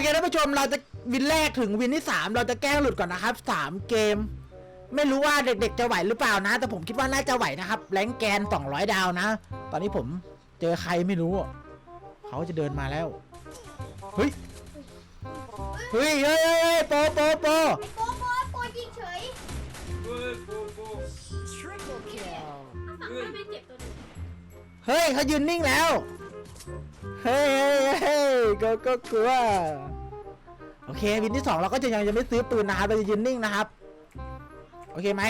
เคท่านผู้ชมเราจะวินแรกถึงวินที่ 3 เราจะแกล้งหลุดก่อนนะครับ 3 เกม ไม่รู้ว่าเด็กๆจะไหวหรือเปล่านะ แต่ผมคิดว่าน่าจะไหวนะครับ แรงแกน 200 ดาวนะ ตอนนี้ผมเจอใครไม่รู้เขาจะเดินมาแล้ว เฮ้ย เฮ้ยเฮ้ยเฮ้ยเฮ้ยโปโปโปโปโปโปยิงเฉยเฮ้ยโบโบ Triple kill. ฝั่งนั้นไม่เจ็บตัวหนึงเฮ้ยเขายืนนิ่งแล้ว เฮ้ยเฮ้ยเฮ้ก็ก็กลัวโอเควินที่สองเราก็จะยังจะไม่ซื้อปืนนะครับเราจะยืนนิ่งนะครับ โอเคไหม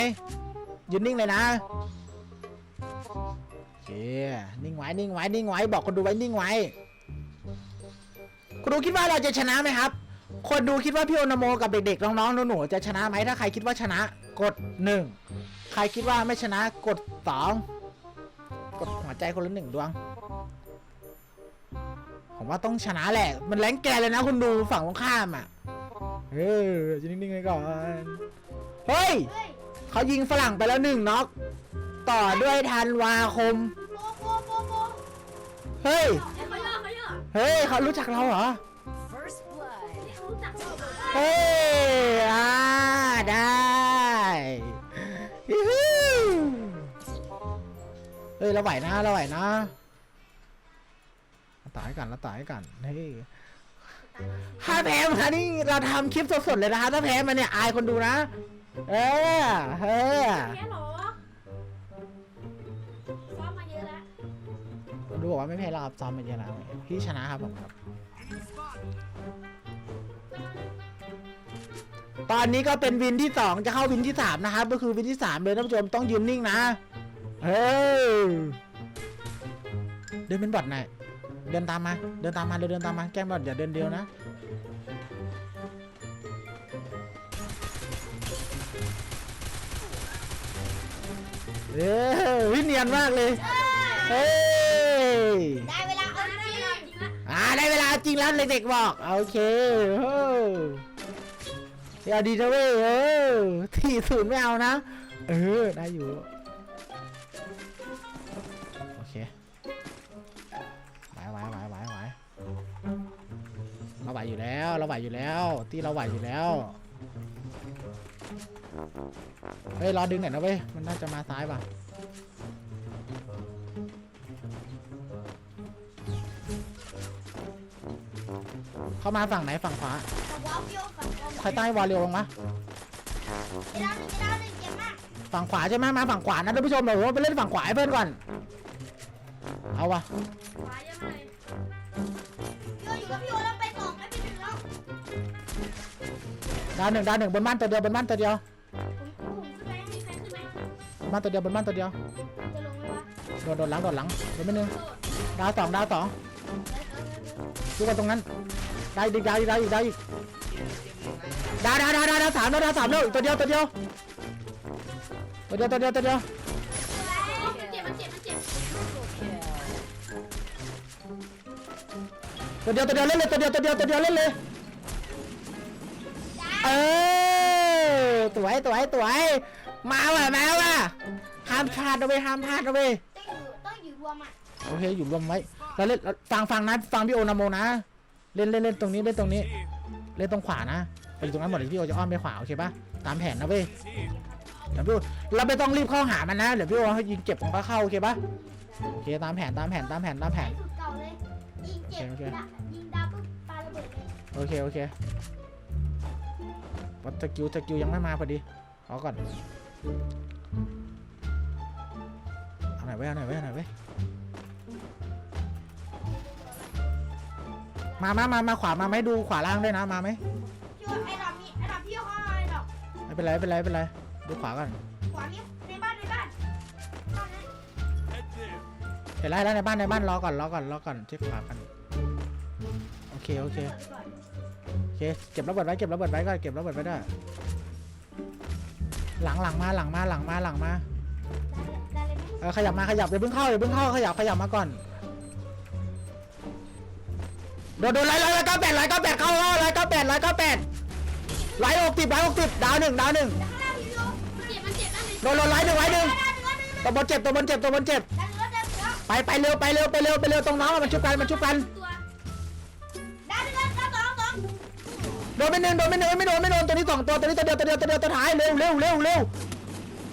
ยืนนิ่งเลยนะโอเคนิ่งไว้นิ่งไว้นิ่งไว้บอกคนดูไว้นิ่งไว้คุณดูคิดว่าเราจะชนะไหมครับ คนดูคิดว่าพี่โอนโมกับเด็กๆน้องๆหนูๆจะชนะไหมถ้าใครคิดว่าชนะกดหนึ่งใครคิดว่าไม่ชนะกดสองกดหัวใจคนละหนึ่งดวง ผมว่าต้องชนะแหละ มันแรงแกเลยนะคุณดูฝั่งตรงข้ามอะ เออจะนิ่งๆไว้ก่อน เฮ้ย เฮ้ยเขายิงฝรั่งไปแล้วหนึ่งน็อก ต่อด้วยธันวาคม โปโปโปโปเฮ้ย เอ้ยเขาย่อเขาย่อเฮ้ยเขารู้จักเราเหรอ First blood. เขารู้จักเราเฮ้ยอ่าได้ฮิฮิเฮ้ยเราไหวนะเราไหวนะ ตายกันเราตายกันเฮ้ยถ้าแพ้มานี่เราทำคลิปสดๆเลยนะคะถ้าแพ้มาเนี่ยอายคนดูนะ เออเฮ้ยแค่หรอซ้อมมาเยอะแล้วคนดูบอกว่าไม่แพ้เราครับซ้อมมาเยอะแล้วพี่ชนะครับผมครับ ตอนนี้ก็เป็นวินที่สองจะเข้าวินที่สามนะครับ ก็คือวินที่สามเลยท่านผู้ชมต้องยืนนิ่งนะเออเดินเป็นบอทหน่อย เดินตามมา เดินตามมาเดินเดินตามมา แกล้งบอทอย่าเดินเดียวนะ เอ้ยเนียนมากเลย เฮ้ยได้เวลาเอาจริงอ่าได้เวลาจริงแล้วเด็กๆบอก โอเคโอ้อย่าดีนะเว้ยเออที่ศูนย์ไม่เอานะ เออ ได้อยู่ อยู่แล้ว เราไหวอยู่แล้วที่เราไหวอยู่แล้วเฮ้ยรอดึงหน่อยนะเว้ยมันน่าจะมาซ้ายป่ะเข้ามาฝั่งไหนฝั่งขวาแต่วอลเปียใครใต้วอลเร็วลงมาเวลงวลาหนึ่งเจ็บมาฝั่งขวาใช่ไหมมาฝั่งขวานะท่านผู้ชมเดี๋ยวไปเล่นฝั่งขวาให้เพื่อนก่อนเอาวะ ดาวหนึ่งดาวหนึ่งบนบ้านตัวเดียวบนบ้านตัวเดียวผมผมขึ้นไหมมีใครขึ้นไหมบนบ้านตัวเดียวบนบ้านตัวเดียวจะลงไหมวะโดดโดดหลังโดดหลังโดดไม่หนึ่งโดดดาวสองดาวสองเออเออเออดูกันตรงนั้นได้อีกดาวอีกดาวอีกดาวอีกดาวดาวดาวดาวดาวสามดาวดาวสามแล้วอีกตัวเดียวตัวเดียวตัวเดียวตัวเดียวตัวเดียวมันเจ็บมันเจ็บมันเจ็บ Triple kill. ตัวเดียวตัวเดียวเล่นเลยตัวเดียวตัวเดียวตัวเดียวเล่นเลย เออสวยสวยสวยมาว่ะมาว่ะห้ามพลาดนะเว้ยห้ามพลาดนะเว้ยต้องอยู่ต้องอยู่รวมอะโอเคอยู่รวมไว้เราเล่นเราฟังฟังนะฟังพี่โอนาโมนะ เล่นเล่นเล่นตรงนี้เล่นตรงนี้ เล่นตรงขวานะไปอยู่ตรงนั้นหมดเลยพี่โอจะอ้อมไปขวาโอเคปะตามแผนนะเว้ยเดี๋ยวพี่โอเราไม่ต้องรีบเข้าหามันนะเดี๋ยวพี่โอให้ยิงเจ็บของก็เข้าโอเคปะโอเคตามแผนตามแผนตามแผนตามแผน สูตรเก่าเลยยิงเจ็บโอเคโอเคดะยิงดาวปุ๊บปาระเบิดเลยโอเคโอเค วัตสกิลสกิลยังไม่มาพอดีขอก่อนเอาหน่อยไว้ยเอาหน่อยไว้ยเอาหน่อยไว้ยมามามามาขวามาไหมดูขวาล่างด้วยนะมาไหมพี่ว่าไอ้ดอกนี้ไอ้ดอกพี่เขาเอาไอ้ดอกไม่เป็นไรไม่เป็นไรไม่เป็นไรดูขวาก่อนขวานี้ในบ้านในบ้านตอนนั้นเห็นไรแล้วในบ้านในบ้านรอก่อนรอก่อนรอก่อนเช็คขวากันโอเคโอเค เคเก็บระเบิดไว้เก็บระเบิดไว้ก่อนเก็บระเบิดไว้ได้ หลังหลังมาหลังมาหลังมาหลังมาได้เลยไหมเออขยับมาขยับอย่าเพิ่งเข้าอย่าเพิ่งเข้าขยับขยับมาก่อนโดนโดนไล่ไล่ไล่เก้าแปดไล่เก้าแปดเข้าเข้าไล่เก้าแปดไล่เก้าแปดไล่หกสิบไล่หกสิบดาวหนึ่งดาวหนึ่งข้างหน้าพี่โยมันเจ็บมันเจ็บนั่นเลยโดนโดนไล่หนึ่งไล่หนึ่งตัวบนเจ็บตัวบนเจ็บตัวบนเจ็บได้เนื้อได้เนื้อไปไปเร็วไปเร็วไปเร็วไปเร็วตรงน้องอะมันชุบกันมันชุบกัน ตัวได้เนื้อได้สองสอง ดนไปหนึ่งโดนไปหนึ่งไม่โดนไม่โดนตัวนี้สองตัวตัวนี้ตัวเดียวตัวเดียวตัวเดียวตัวท้ายเร็วเร็วเร็วเร็ว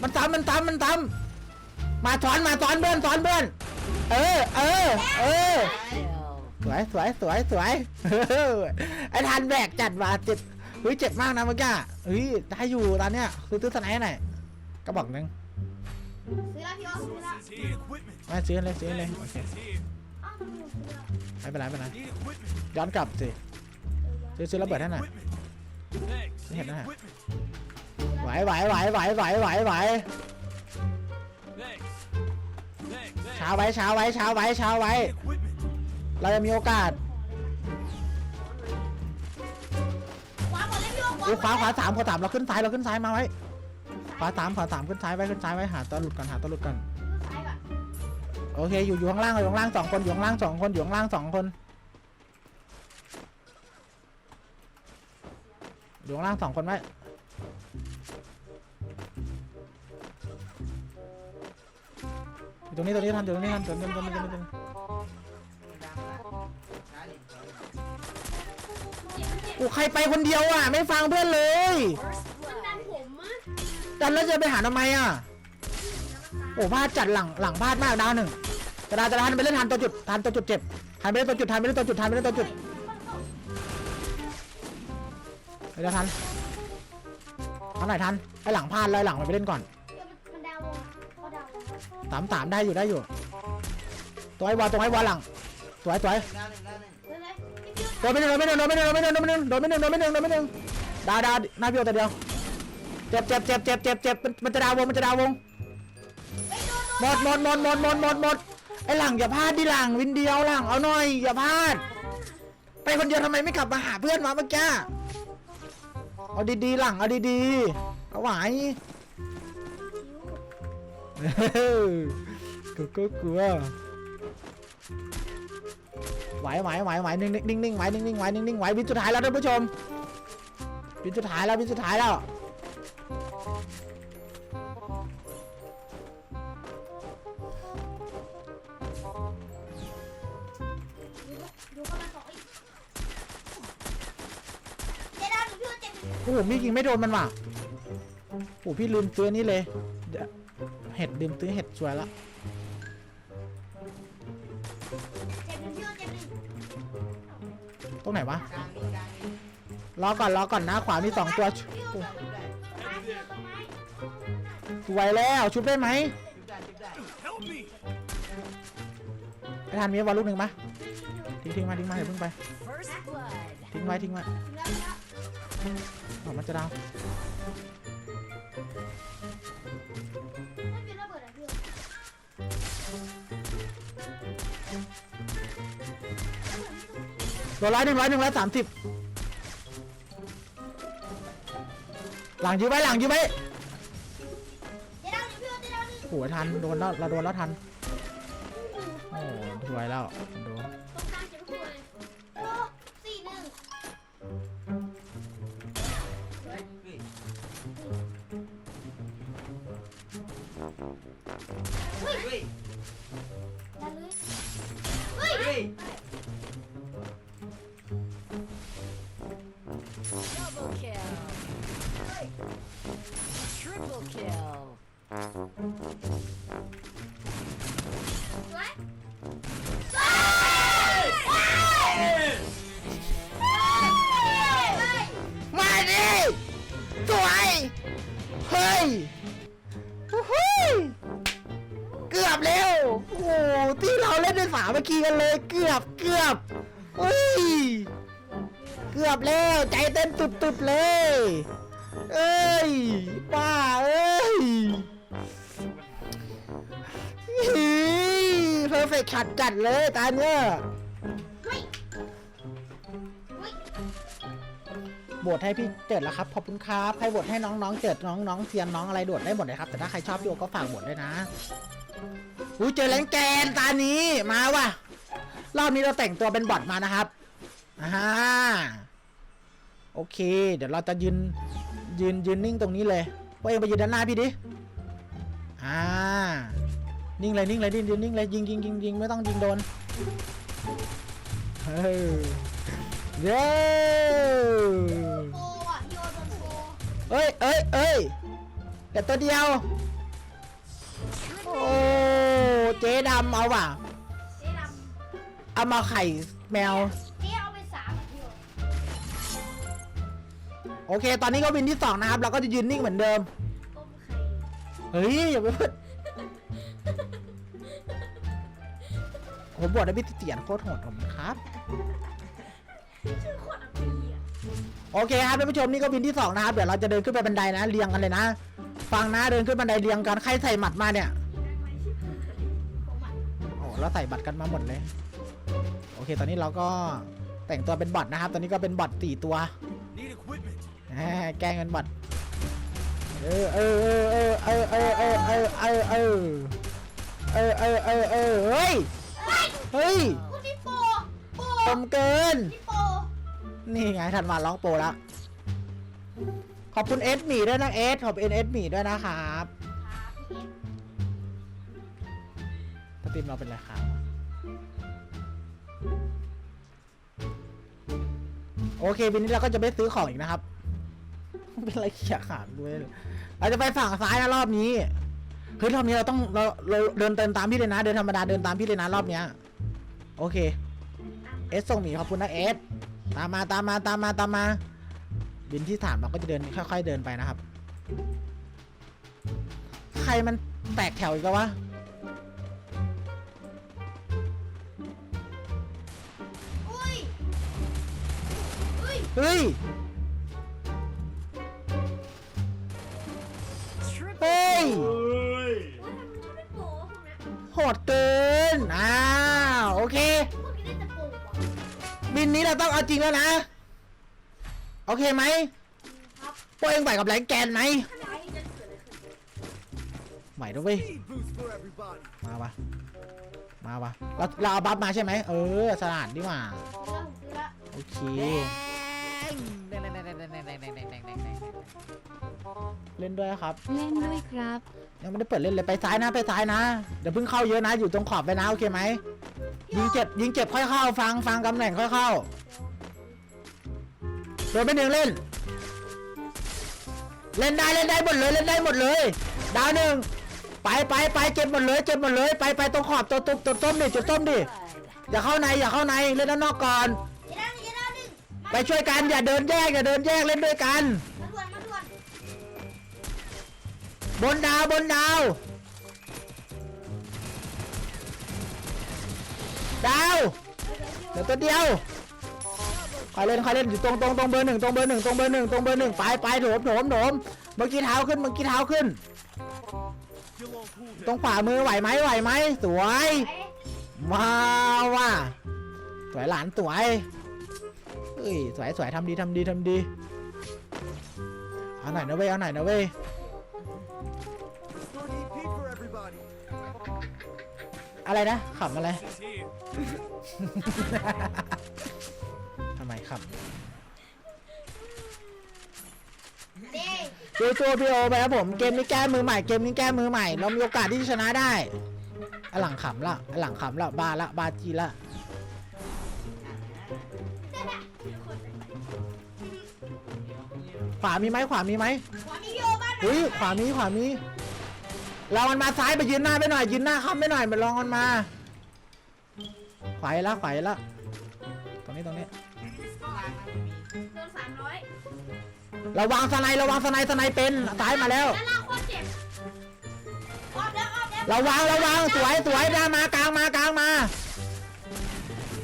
มันซ้ำมันซ้ำมันซ้ำมาซ้อนมาซ้อนเพื่อนซ้อนเพื่อนเออเออเออ Kill. สวยสวยสวยสวยไอ้ทันแบกจัดว่าเจ็บเฮ้ยเจ็บมากนะเมื่อกี้เฮ้ยได้อยู่ตอนเนี้ยซื้อตื้อสไนด์หน่อยกระบอกหนึ่งซื้อแล้วพี่โอซื้อแล้วมาซื้อเลยซื้อเลยโอเคอ้าวทำไมหนูซื้อแล้วไม่เป็นไรไม่เป็นไรย้อนกลับสิ ซื้อซื้อระเบิดให้หน่อยไม่เห็นนะฮะไหวไหวไหวไหวไหวไหวไหวช้าไว้ช้าไว้ช้าไว้ช้าไว้ เราจะมีโอกาสขวาหมดเลยพี่โอดูขวาขวาสามขวาสามเราขึ้นซ้ายเราขึ้นซ้ายมาไว้ขวาสามขวาสามขึ้นซ้ายไว้ขึ้นซ้ายไว้หาตัวหลุดก่อนหาตัวหลุดก่อนซ้ายก่อน โอเคอยู่อยู่ข้างล่างอยู่ข้างล่างสองคนอยู่ข้างล่างสองคนอยู่ข้างล่างสองคน อยู่ข้างล่างสองคนไว้อยู่ตรงนี้ตรงนี้ทันอยู่ตรงนี้ทันตรงนี้ตรงนี้ตรงนี้ตรงนี้โอ้ใครไปคนเดียวอะ ไม่ฟังเพื่อนเลยมันดันผมอะดันแล้วจะไปหาทำไมอะโอ้พลาดจัดหลังหลังพลาดมากดาวหนึ่งกระดาษกระดานไปเล่นทันตัวจุดทันตัวจุดเจ็บทันไปเล่นตัวจุดทันไปเล่นตัวจุดทันไปเล่นตัวจุด ไปแล้วทันทันไหนทันไอหลังพลาดเลยหลังมันไปเล่นก่อนเดี๋ยวมันดาววงเขาดาววงสามสามได้อยู่ได้อยู่ ตัวไอ้วอลตัวไอ้วอลหลังสวยสวยซื้อเลยพี่โอโดนไม่หนึ่งโดนไม่หนึ่งโดนไม่หนึ่งโดนไม่หนึ่งโดนไม่หนึ่งโดนไม่หนึ่งโดนไม่หนึ่งโดนไม่หนึ่งดาวดาวหน้าพี่โอตัวเดียวเจ็บเจ็บเจ็บเจ็บเจ็บเจ็บมันมันจะดาววงมันจะดาววงไปโดนโดนหมดหมดหมดหมดหมดหมดหมดไอหลังอย่าพลาดดิหลังวินเดียวหลังเอาหน่อยอย่าพลาดไปคนเดียวทำไมไม่กลับมาหาเพื่อนมาเมื่อกี้ เอาดีๆหลังเอาดีๆเอาไหวกูก็กลัวไหวไหวไหวไหวนิ่งนิ่งนิ่งไหวนิ่งนิ่งไหวนิ่งนิ่งไหววินสุดท้ายแล้วท่านผู้ชมวินสุดท้ายแล้ววินสุดท้ายแล้ว จ็บโอ้โหมียิงไม่โดนมันว่ะโอ้หพี่ลืมซื้อนี่เลยเห็ดลืมซื้อเห็ดสวยละตรงไหนวะรอก่อนรอก่อนนะขวามีสองตัวพี่โอเจ็บต้นไม้พี่โอต้นไม้สวยแล้วชุบได้ไหมไปทานมีบอลลูกหนึ่งปะทิ้งทิ้งมาทิ้งมาเดี๋ยวเพิ่งไปทิ้งไว้ทิ้งไว้ ถึงมันจะดาวนั่นเป็นระเบิดอะพี่ตัวร้อยหนึ่งร้อยหนึ่งร้อยสามสิบหลังยื้อไว้หลังยื้อไว้เจ๊ดาวหนึ่งพี่โอเจ๊ดาวหนึ่งโอ้โหทันโดนแล้วเราโดนแล้วทันโอ้โหสวยแล้วโดน kill. สวยเฮ้ยมาดิสวยเฮ้ยโอ้โหเกือบแล้วโอ้โหที่เราเล่นเป็นสามัคคีกันเลย เกือบเกือบเฮ้ย เกือบแล้ว ใจเต้นตุบๆเลย เอ้ยป้าเอ้ยเพอร์เฟกขัดจัดเลยตาเนี้ยเฮ้ยเฮ้ยโหวตให้พี่เจิดแล้วครับขอบคุณครับใครโหวตให้น้องๆเจิดน้องๆเซียนน้องอะไรโดดได้หมดเลยครับ แต่ถ้าใครชอบพี่โอก็ฝากโหวตด้วยนะอุ้ยเจอแรงแกนตานี้มาว่ะรอบนี้เราแต่งตัวเป็นบอทมานะครับอ่าโอเค เดี๋ยวเราจะยืน ยืนยืนนิ่งตรงนี้เลยว่าเองไปยืนด้านหน้าพี่ดิอ่านิ่งเลยนิ่งเลยนิ่งยืนนิ่งเลยยิงยิงยิงยิงไม่ต้องยิงโดนเฮ้ยเย้เอ้ยเฮ้ยเอ้ยแต่ตัวเดียวโอ้เจ๊ดำเอาว่ะเอามาไข่แมว โอเค ตอนนี้ก็วินที่สองนะครับเราก็จะยืนนิ่งเหมือนเดิมต้มไข่เฮ้ยอย่าไปพูดผมบอกได้พี่เตียนโคตรโหดผมครับ ชื่อโคตรอัปรีอะโอเคครับท่านผู้ชมนี่ก็วินที่สองนะครับเดี๋ยวเราจะเดินขึ้นไปบันไดนะเรียงกันเลยนะ ฟังนะเดินขึ้นบันไดเรียงกันใครใส่หมัดมาเนี่ย ได้ไหมชิบหายผมอะโอ้เราใส่บัตรกันมาหมดเลย โอเค ตอนนี้เราก็แต่งตัวเป็นบอทนะครับ ตอนนี้ก็เป็นบอทสี่ตัว Need equipment. แกล้งเป็นบอทเออเออเออเออเออเออเออเออเออเออเออเออเออเฮ้ยเฮ้ยเฮ้ยพูดที่โปโปตมเกินที่โปนี่ไงทันมาร้องโปแล้วขอบคุณเอสหมีด้วยนะเอสขอบคุณเอสหมีด้วยนะครับครับพี่เอฟสตรีมเราเป็นไรครับโอเควันนี้เราก็จะไม่ซื้อของอีกนะครับ เป็นไรเขี่ยขาดด้วยเราจะไปฝั่งซ้ายนะรอบนี้เฮ้ยรอบนี้เราต้องเราเราเดินเตินตามพี่เลยนะ เดินธรรมดาเดินตามพี่เลยนะรอบเนี้ยโอเคเอสส่งหมีขอบคุณนะเอสตามมาตามมาตามมาตามมา บินที่สามเราก็จะเดินค่อย ๆ เดินไปนะครับ ใครมันแตกแถวอีกแล้ววะอุ้ยอุ้ย เฮ้ย Triple เฮ้ย Oi. ว่าทำไมมันไม่โปพวกเนี้ยโหดเกิน อ้าว โอเค พวกนี้ได้แต่โปกว่าบินนี้เราต้องเอาจริงแล้วนะ โอเคไหมครับพวกเองไหวกับแรงแกนไหมถ้าไม่ให้จะเกิดอะไรขึ้นไหวด้วยเว้ย Speed boost for everybody. มาวะมาวะเราเราเอาบัฟมาใช่ไหม เออ สลัดดีกว่าซื้อแล้วผมซื้อแล้วโอเค เล่นด้วยครับ เล่นด้วยครับ ยังไม่ได้เปิดเล่นเลยไปซ้ายนะไปซ้ายนะเดี๋ยวเพิ่งเข้าเยอะนะ อยู่ตรงขอบไปนะโอเคไหมยิงเจ็บยิงเจ็บค่อยเข้าฟังฟังตำแหน่งค่อยเข้าโดนไปหนึ่งเล่น เล่นได้เล่นได้หมดเลยเล่นได้หมดเลยดาวหนึ่งไปไปไปเก็บหมดเลยเก็บหมดเลยไปไปตรงขอบตัวตัวตัวต้มดิจุดต้มดิ blood. อย่าเข้าในอย่าเข้าในเล่นด้านนอกก่อนเจ๊ดาวหนึ่งเจ๊ดาวหนึ่งมาไปช่วยกันอย่าเดินแยกอย่าเดินแยกเล่นด้วยกันมาด่วนมาด่วน บนดาวบนดาว ดาวเดี๋ยวตัวเดียวคอยเล่นคอยเล่นอยู่ตรงตรงตรงเบอร์หนึ่งตรงเบอร์หนึ่งตรงเบอร์หนึ่งตรงเบอร์หนึ่งไปไปโถมโถมโถมเมื่อกี้เท้าขึ้นเมื่อกี้เท้าขึ้น ตรงขวามือไหวไหมไหวไหมสวยมาว่ะสวยหลานสวยเฮ้ยสวยสวยทำดีทำดีทำดีเอาหน่อยนะเว้ยเอาหน่อยนะเว้ย อะไรนะขำอะไร This here. ทำไมขเจ๊ำดูตัวพี่โอไปครับผมเกมนี้แก้มือใหม่เกมนี้แก้มือใหม่เรามีโอกาสที่จะชนะได้ไอหลังขำละไอหลังขำละบาละบาจีละขวามีไหมขวามีไหมขวามีโยบ้านเฮ้ยขวามีขวามี เรามันมาซ้ายไปยืนหน้าไปหน่อยยืนหน้าค้ำไปหน่อยมันลองมันมาขวาอีกละขวาอีกละตรงนี้ตรงนี้โดนสามร้อยระวังสไนด์ระวังสไนด์สไนด์เป็นซ้ายมาแล้ว ด้านล่างโคตรเจ็บออฟแล้วออฟแล้วระวังระวังสวยสวยด้านมากลางมากลางมา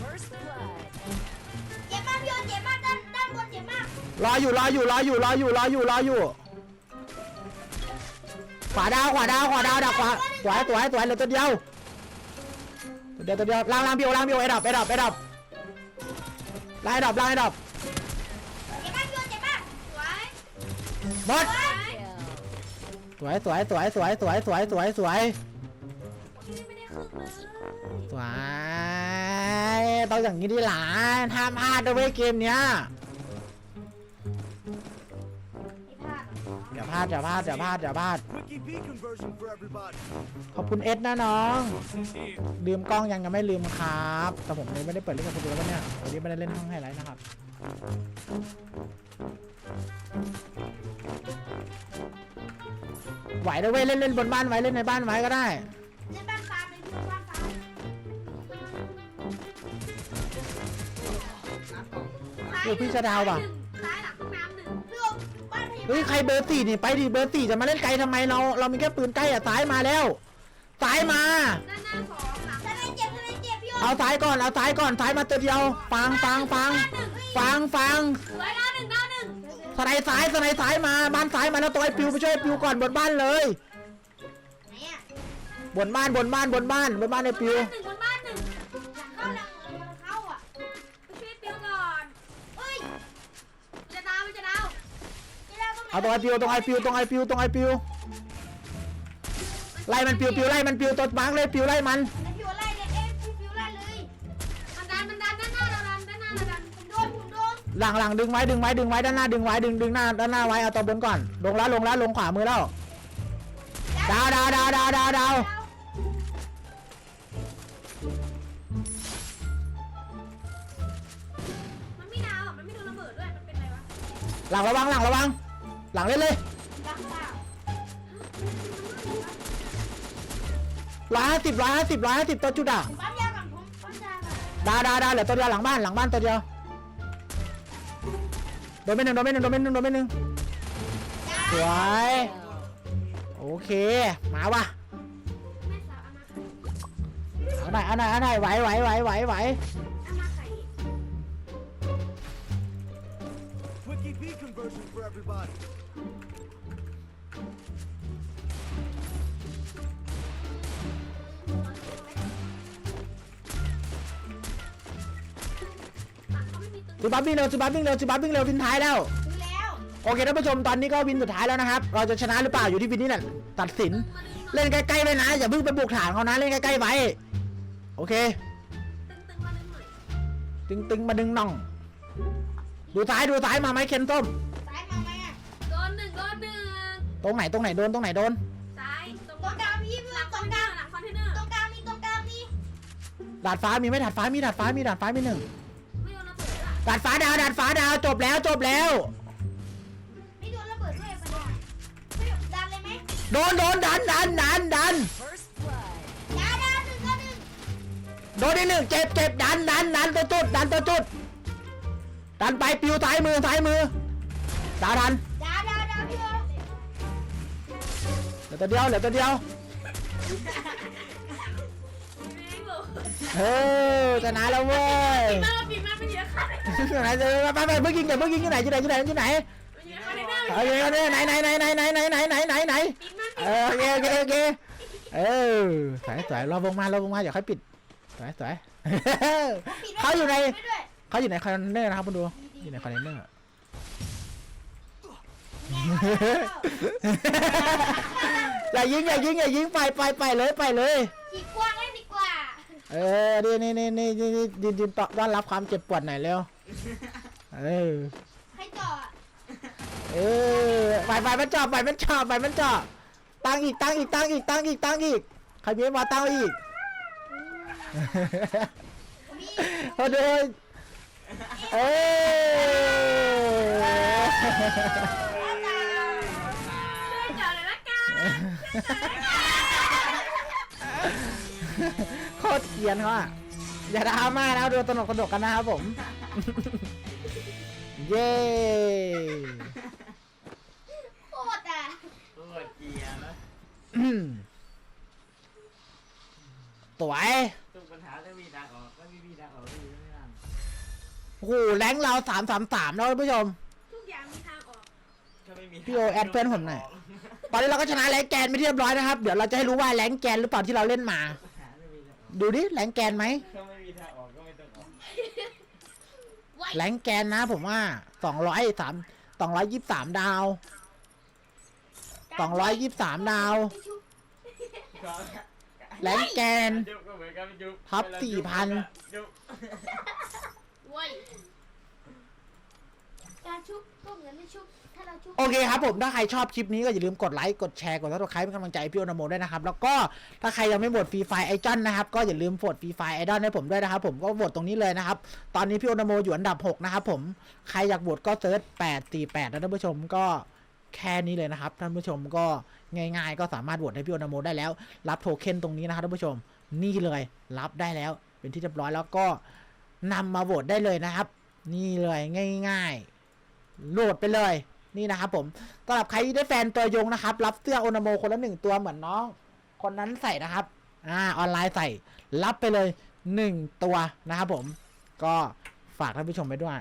First blood. เจ็บมากพี่โยเจ็บมากด้านด้านบนเจ็บมากรออยู่รออยู่รออยู่รออยู่รออยู่รออยู่ ขวาดาวขวาดาวขวาดาวดักขวาสวยสวยสวยเหลือตัวเดียวตัวเดียวตัวเดียวล่างล่างพี่โอล่างพี่โอไอ้ดับไอ้ดับไอ้ดับล่างไอ้ดับล่างไอ้ดับหมดสวยสวยสวยสวยสวยสวยสวยสวยสวยต้องอย่างนี้ดิหลานห้ามพลาดด้วยเวยเกมเนี้ยาดอย่าพลาดอย่าพลาดอย่าพลาดอย่าพลาด Quick EP conversion for everybody. ขอบคุณเอสนะน้อง This here. ลืมกล้องยังยังไม่ลืมครับ แต่ผมยังไม่ได้เปิดเล่นกับคุณดูแล้วเนี่ยวันนี้ไม่ได้เล่นห้องไฮไลท์นะครับ ไหวนะเว้ยเล่นเล่นบนบ้านไว้เล่นในบ้านไว้ก็ได้ เล่นบ้านฟ้าเป็นพี่บ้านฟ้าเดี๋ยวพี่จะดาวป่ะ ซ้ายหลังห้องน้ำหนึ่ง เฮ้ยบาลใครเบอร์สี่นี่ไปดิเบอร์สี่จะมาเล่นไกลทำไมเราเรามีแค่ปืนใกล้อะซ้ายมาแล้วซ้ายมา ด้านหน้าสองหลังทนายเจ็บทนายเจ็บพี่โอเอาซ้ายก่อนเอาซ้ายก่อนซ้ายมาตัวเดียวฟังฟังฟังฟังฟังสวยดาวหนึ่งดาวหนึ่งสไนด์ซ้ายสไนด์ซ้ายมาบ้านซ้ายมาแล้วตัวไอ้ปิวไปช่วยไอ้ปิวก่อนบนบ้านเลย ไหนอะบนบ้านบนบ้านบนบ้านบนบ้านไอ้ปิว หนึ่งบน เอาตรงไอ้ปิวตรงไอ้ปิวตรงไอ้ปิวตรงไอ้ปิวไล่มันปิวปิวไล่มันปิวตัวบังเลยปิวไล่มันไอ้พี่โอไล่เลยเอ้ยพี่ปิวไล่เลยมันดันมันดันด้านหน้าเราดันด้านหน้าเราดันผมโดนผมโดนหลังหลังดึงไว้ดึงไว้ดึงไว้ด้านหน้าดึงไว้ดึงดึงหน้าด้านหน้าไว้เอาตัวบนก่อน ลงแล้วลงแล้วลงขวามือแล้วดาวดาวดาวดาวดาวดาวมันไม่ดาวอะมันไม่โดนระเบิดด้วยมันเป็นไรวะหลังระวังหลังระวัง หลังเล่นเลยรักเปล่าร้อยห้าสิบร้อยห้าสิบร้อยห้าสิบตัวจุดอะผมปั๊มยาก่อนผมปั๊มยาก่อนดาวดาวดาวเหลือตัวเดียวหลังบ้านหลังบ้านตัวเดียวโดนไปหนึ่งโดนไปหนึ่งโดนไปหนึ่งโดนไปหนึ่งสวยโอเคมาว่ะแม่สาวเอามาไข่เอาหน่อยเอาหน่อยเอาหน่อยไหวไหวไหวไหวไหว EP conversion for everybody. เขาไม่มีตึงสุบับวิ่งเร็วสุบับวิ่งเร็วสุบับวิ่งเร็ววินท้ายแล้วซื้อแล้วโอเคท่านผู้ชมตอนนี้ก็วินสุดท้ายแล้วนะครับ เราจะชนะหรือเปล่าอยู่ที่วินนี่แหละตัดสิน เล่นใกล้ๆไว้นะอย่าเพิ่งไปบุกฐานเขานะเล่นใกล้ๆไว้ โอเค ตึงตึงมาดึงหน่อยตึงตึงมาดึงน่อง ดูซ้ายดูซ้ายมาไหมเคนส้มซ้ายมาไหมอะ โดนหนึ่งโดนหนึ่งตรงไหนตรงไหนโดนตรงไหนโดน ซ้ายตรงกลางพี่หลังตรงกลางหลังคอนเทนเนอร์ตรงกลางมีตรงกลางมีดาดฟ้ามีไหมดาดฟ้ามีดาดฟ้ามีดาดฟ้ามีหนึ่งไม่โดนระเบิดอะดาดฟ้าดาวดาดฟ้าดาวจบแล้วจบแล้ว ไม่โดนระเบิดด้วยประเด็นไม่ดันเลยไหมโดนโดนดันดันดันดัน First blood. ดาดาหนึ่งก็หนึ่งโดนที่หนึ่งเจ็บเจ็บดันดันดันตัวจุดดันตัวจุดดันไปปิวซ้ายมือซ้ายมือดาวดัน ลือตัวเดียวเหลือตัวเดียวไม่บอกเออชนะแล้วเว้ยมาปีมาเป็นเยอะค่ะไหนจะไปไปเพิ่งยิงเดี๋ยวเพิ่งยิงที่ไหนที่ไหนที่ไหนที่ไหนเป็นเยอะค่ะในหน้าเออเนี่ยไหนไหนไหนไหนไหนไหนไหนไหนไหนไหนปีมาเออโอเคโอเคโอเคเออสวยสวยรอวงมารอวงมาอย่าค่อยปิดสวยสวยเขาอยู่ในเขาอยู่ในคอนเทนเนอร์นะครับคุณดูอยู่ในคอนเทนเนอร์ อย่ายิงอย่ายิงอย่ายิงไปไปไปเลยไปเลย ขี่กว้างเล่นดีกว่าเออนี่นี่นี่นี่นี่นี่ดินดินต้อนรับความเจ็บปวดหน่อยเร็วเออให้จอดเออไปไปมันจ่อไปมันจ่อไปมันจ่อตั้งอีกตั้งอีกตั้งอีกตั้งอีกตั้งอีกใครมีมาตั้งอีกมีเฮ้ยเดินเออ โคตรเกรียนเขาอะอย่าดราม่านะดูตลกตลกกันนะครับผม เย้โคตรอะโคตรเกลียร์นะอืมสวยทุกปัญหาต้องมีทางออกก็ไม่มีทางออกที่ไม่ได้โอ้โหแรงเราสามสามสามแล้วท่านผู้ชม ทุกอย่างมีทางออกก็ไม่มีพี่โอแอดเพื่อนผมหน่อย ตอนนี้เราก็ชนะแรงแกนไปที่เรียบร้อยนะครับ เดี๋ยวเราจะให้รู้ว่าแรงแกนหรือเปล่าที่เราเล่นมา ดูดิแรงแกนไหมก็ไม่มีทางออกก็ไม่ต้องออกแรงแกนนะ ผมว่าสองร้อยสามสองร้อยยี่สิบสามดาวสองร้อยยี่สิบสามดาว แรงแกนยุบก็เหมือนกันยุบท็อปเวลา4,000ยุบอะยุบเว้ยการชุบก็เหมือนไม่ชุบ โอเคครับผมถ้าใครชอบคลิปนี้ก็อย่าลืมกดไลค์กดแชร์กดซับสไครป์เป็นกำลังใจให้พี่โอนาโมด้วยนะครับแล้วก็ถ้าใครยังไม่โหวตฟรีไฟไอจอนนะครับก็อย่าลืมโหวตฟรีไฟไอดอนให้ผมด้วยนะครับผมก็โหวตตรงนี้เลยนะครับตอนนี้พี่โอนาโมอยู่อันดับ6นะครับผมใครอยากโหวตก็เซิร์ช848นะท่านผู้ชมก็แค่นี้เลยนะครับท่านผู้ชมก็ง่าย ๆ ก็สามารถโหวตให้พี่โอนาโมได้แล้ว รับโทเค็นตรงนี้นะครับท่านผู้ชมนี่เลยรับได้แล้ว เป็นที่เรียบร้อยแล้วก็นำมาโหวตได้เลยนะครับ นี่เลยง่าย ๆโหลดไปเลย นี่นะครับผมสำหรับใครที่ได้แฟนตัวยงนะครับ รับเสื้อโอนาโมคนละหนึ่งตัวเหมือนน้อง คนนั้นใส่นะครับอ่าออนไลน์ใส่รับไปเลยหนึ่งตัวนะครับผมก็ฝากท่านผู้ชมไปด้วย